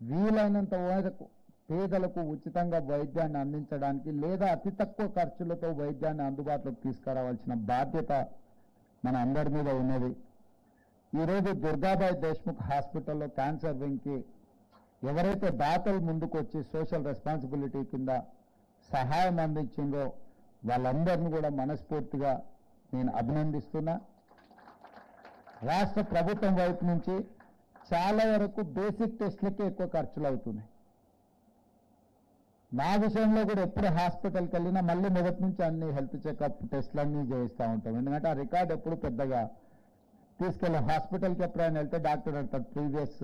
వీలైనంత వరకు పేదలకు ఉచితంగా వైద్యాన్ని అందించడానికి లేదా అతి తక్కువ ఖర్చులతో వైద్యాన్ని అందుబాటులోకి తీసుకురావాల్సిన బాధ్యత మన అందరి మీద ఉన్నది. ఈరోజు దుర్గాబాయ్ దేశ్ముఖ్ హాస్పిటల్లో క్యాన్సర్ వింగ్కి ఎవరైతే దాతలు ముందుకు వచ్చి సోషల్ రెస్పాన్సిబిలిటీ కింద సహాయం అందించిందో వాళ్ళందరినీ కూడా మనస్ఫూర్తిగా నేను అభినందిస్తున్నా. రాష్ట్ర ప్రభుత్వం వైపు నుంచి చాలా వరకు బేసిక్ టెస్ట్లకే ఎక్కువ ఖర్చులు అవుతున్నాయి నా విషయంలో కూడా ఎప్పుడు హాస్పిటల్కి వెళ్ళినా మళ్ళీ మొదటి నుంచి అన్ని హెల్త్ చెకప్ టెస్ట్లు అన్నీ చేయిస్తూ ఉంటాం. ఎందుకంటే ఆ రికార్డ్ ఎప్పుడు పెద్దగా తీసుకెళ్ళి హాస్పిటల్కి ఎప్పుడైనా వెళ్తే డాక్టర్ అంటారు ప్రీవియస్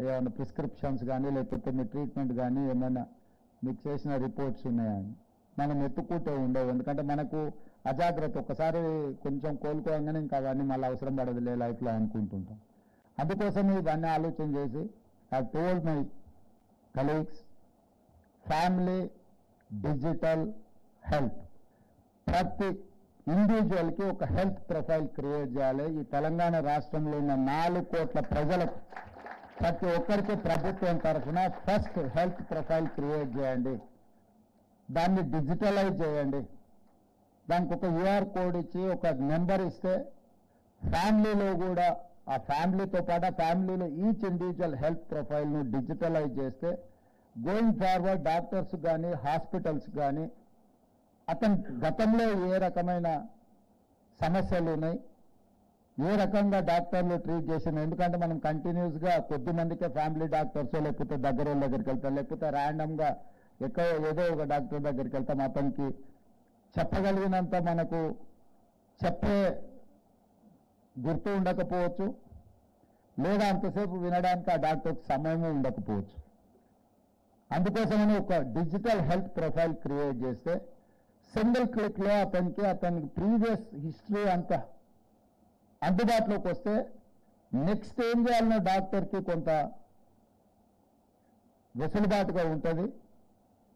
ఏమైనా ప్రిస్క్రిప్షన్స్ కానీ లేకపోతే మీ ట్రీట్మెంట్ కానీ ఏమైనా మీకు చేసిన రిపోర్ట్స్ ఉన్నాయని. మనం ఎత్తుకుంటూ ఉండవు. ఎందుకంటే మనకు అజాగ్రత్త. ఒకసారి కొంచెం కోలుకోగానే ఇంకా అవన్నీ మళ్ళీ అవసరం పడదులే లైఫ్లో అనుకుంటుంటాం. అందుకోసం ఇవన్నీ ఆలోచన చేసి I told my colleagues family digital health ప్రతి ఇండివిజువల్కి ఒక హెల్త్ ప్రొఫైల్ క్రియేట్ చేయాలి. ఈ తెలంగాణ రాష్ట్రంలో ఉన్న నాలుగు కోట్ల ప్రజలకు ప్రతి ఒక్కరికి ప్రభుత్వం తరఫున ఫస్ట్ హెల్త్ ప్రొఫైల్ క్రియేట్ చేయండి. దాన్ని డిజిటలైజ్ చేయండి. దానికి ఒక యూఆర్ కోడ్ ఇచ్చి ఒక నెంబర్ ఇస్తే ఫ్యామిలీలో కూడా ఆ ఫ్యామిలీతో పాటు ఆ ఫ్యామిలీలో ఈచ్ ఇండివిజువల్ హెల్త్ ప్రొఫైల్ను డిజిటలైజ్ చేస్తే గోయింగ్ ఫార్వర్డ్ డాక్టర్స్ కానీ హాస్పిటల్స్ కానీ అతని గతంలో ఏ రకమైన సమస్యలు ఉన్నాయి? ఏ రకంగా డాక్టర్లు ట్రీట్ చేసిన ఎందుకంటే మనం కంటిన్యూస్గా కొద్ది మందికే ఫ్యామిలీ డాక్టర్స్ లేకపోతే దగ్గర వాళ్ళ దగ్గరికి వెళ్తాం లేకపోతే ర్యాండమ్గా ఎక్కడ ఎక్కడో ఏదో ఒక డాక్టర్ దగ్గరికి వెళ్తాం అతనికి చెప్పగలిగినంత మనకు చెప్పే గుర్తు ఉండకపోవచ్చు. లేదా అంతసేపు వినడానికి ఆ డాక్టర్కి సమయము ఉండకపోవచ్చు. అందుకోసమని ఒక డిజిటల్ హెల్త్ ప్రొఫైల్ క్రియేట్ చేస్తే సింగిల్ క్లిక్లో అతనికి అతనికి ప్రీవియస్ హిస్టరీ అంతా అందుబాటులోకి వస్తే నెక్స్ట్ ఏం చేయాలన్న డాక్టర్కి కొంత వెసులుబాటుగా ఉంటుంది.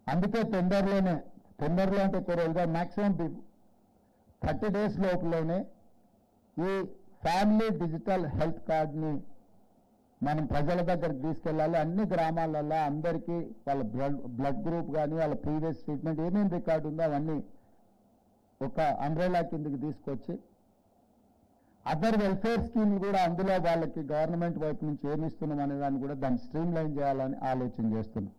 అందుకే తొందరలోనే తొందరలో అంటే ఎక్కువ మ్యాక్సిమం థర్టీ డేస్ లోపలనే ఈ ఫ్యామిలీ డిజిటల్ హెల్త్ కార్డ్ని మనం ప్రజల దగ్గరికి తీసుకెళ్ళాలి. అన్ని గ్రామాలలో అందరికీ వాళ్ళ బ్లడ్ బ్లడ్ గ్రూప్ కానీ వాళ్ళ ప్రీవియస్ ట్రీట్మెంట్ ఏమేమి రికార్డు ఉందో అవన్నీ ఒక అంబ్రెలా కిందకి తీసుకొచ్చి అదర్ వెల్ఫేర్ స్కీమ్ కూడా అందులో వాళ్ళకి గవర్నమెంట్ వైపు నుంచి ఏమి ఇస్తున్నాం అనే దాన్ని కూడా దాన్ని స్ట్రీమ్ లైన్ చేయాలని ఆలోచన చేస్తున్నాం.